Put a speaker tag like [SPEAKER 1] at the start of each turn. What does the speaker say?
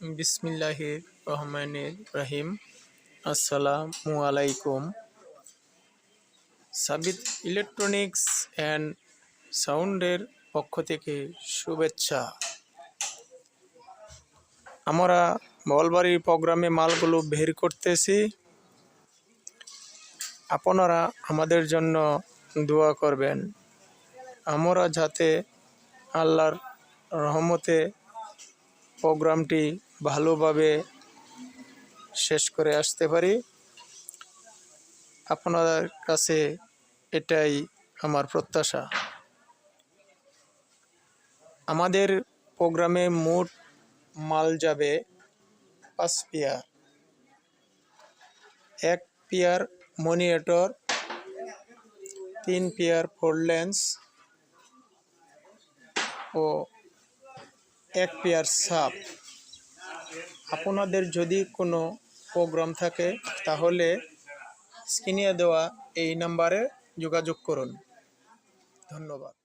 [SPEAKER 1] বিসমিল্লাহির রহমানির রহিম আসসালামু আলাইকুম সাবিত ইলেকট্রনিক্স অ্যান্ড সাউন্ডের পক্ষ থেকে শুভেচ্ছা। আমরা বলবাড়ির প্রোগ্রামে মালগুলো বের করতেছি। আপনারা আমাদের জন্য দোয়া করবেন। আমরা যাতে আল্লাহর রহমতে প্রোগ্রামটি ভালোভাবে শেষ করে আসতে পারি। আপনাদের কাছে এটাই আমার প্রত্যাশা। আমাদের প্রোগ্রামে মোট মাল যাবে পাঁচ পেয়ার। এক পেয়ার মনিটর, তিন পেয়ার ফোর লেন্স ও এক পেয়ার সাপ। আপনাদের যদি কোনো প্রোগ্রাম থাকে তাহলে স্ক্রিনে দেওয়া এই নাম্বারে যোগাযোগ করুন। ধন্যবাদ।